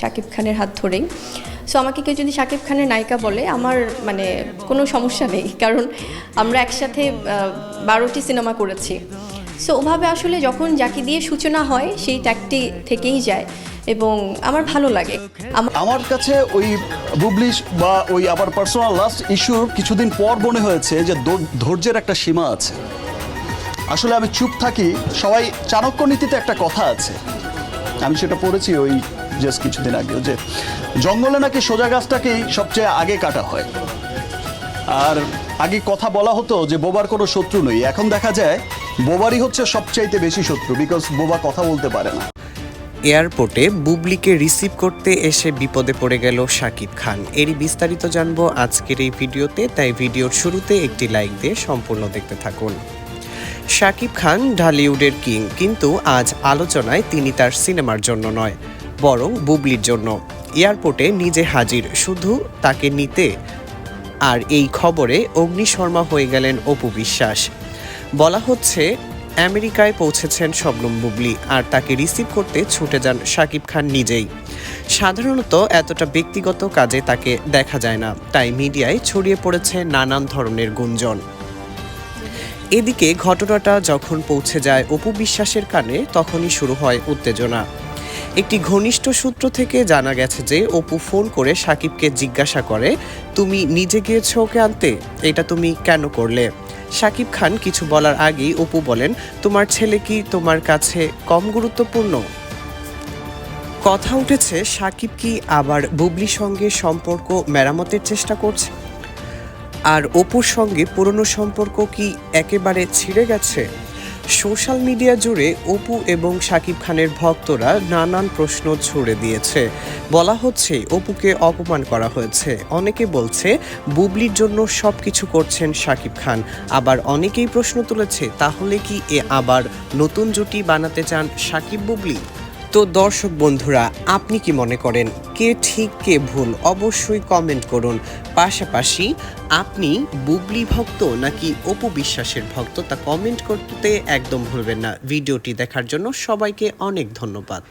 শাকিব খানের হাত ধরেই। সো আমাকে কেউ যদি শাকিব খানের নায়িকা বলে, আমার মানে কোনো সমস্যা নেই, কারণ আমরা একসাথে বারোটি সিনেমা করেছি। সো ওভাবে আসলে যখন যাকে দিয়ে সূচনা হয়, সেই ট্যাগটি থেকেই যায়, এবং আমার ভালো লাগে। আমার কাছে ওই বুবলিশ বা ওই আবার পার্সোনাল লাস্ট ইস্যুর কিছুদিন পর মনে হয়েছে যে ধৈর্যের একটা সীমা আছে। আসলে আমি চুপ থাকি, সবাই চাণক্য নীতিতে একটা কথা আছে। আমি সেটা পড়েছি ওই জাস্ট কিছুদিন আগে যে জঙ্গলে নাকি সোজা গাছটাকেই সবচেয়ে আগে কাটা হয়। আর আগে কথা বলা হতো যে বোবার কোনো শত্রু নেই। এখন দেখা যায় বোবারই হচ্ছে সবচাইতে বেশি শত্রু বিকজ বোবা কথা বলতে পারে না। এয়ারপোর্টে বুবলিকে রিসিভ করতে এসে বিপদে পড়ে গেল শাকিব খান। এরই বিস্তারিত জানব আজকের এই ভিডিওতে, তাই ভিডিওর শুরুতে একটি লাইক দিয়ে সম্পূর্ণ দেখতে থাকুন। শাকিব খান ঢালিউডের কিং, কিন্তু আজ আলোচনায় তিনি তার সিনেমার জন্য নয়। বরং বুবলির জন্য। এয়ারপোর্টে নিজে হাজির, শুধু তাকে নিতে। আর এই খবরে অগ্নি শর্মা হয়ে গেলেন অপু বিশ্বাস। বলা হচ্ছে, আমেরিকায় পৌঁছেছেন শবনম বুবলি, আর তাকে রিসিভ করতে ছুটে যান শাকিব খান নিজেই। সাধারণত এতটা ব্যক্তিগত কাজে তাকে দেখা যায় না, তাই মিডিয়ায় ছড়িয়ে পড়েছে নানান ধরনের গুঞ্জন। এদিকে ঘটনাটা যখন পৌঁছে যায় অপু বিশ্বাসের কানে, তখনই শুরু হয় উত্তেজনা। একটি ঘনিষ্ঠ সূত্র থেকে জানা গেছে যে অপু ফোন করে সাকিবকে জিজ্ঞাসা করে, তুমি নিজে গিয়েছো ওকে আনতে? এটা তুমি কেন করলে? সাকিব খান কিছু বলার আগেই অপু বলেন, তোমার ছেলে কি তোমার কাছে কম গুরুত্বপূর্ণ? কথা উঠেছে, সাকিব কি আবার বুবলির সঙ্গে সম্পর্ক মেরামতের চেষ্টা করছে? আর অপুর সঙ্গে পুরনো সম্পর্ক কি একেবারে ছিঁড়ে গেছে? সোশ্যাল মিডিয়া জুড়ে অপু এবং শাকিব খানের ভক্তরা নানান প্রশ্ন ছুড়ে দিয়েছে। বলা হচ্ছে, অপুকে অপমান করা হয়েছে। অনেকে বলছে, বুবলির জন্য সব কিছু করছেন শাকিব খান। আবার অনেকেই প্রশ্ন তুলেছে, তাহলে কি এ আবার নতুন জুটি বানাতে চান শাকিব বুবলি? তো দর্শক বন্ধুরা, আপনি কি মনে করেন কে ঠিক, কে ভুল? অবশ্যই কমেন্ট করুন। পাশাপাশি আপনি বুবলি ভক্ত নাকি অপু বিশ্বাসের ভক্ত, তা কমেন্ট করতে একদম ভুলবেন না। ভিডিওটি দেখার জন্য সবাইকে অনেক ধন্যবাদ।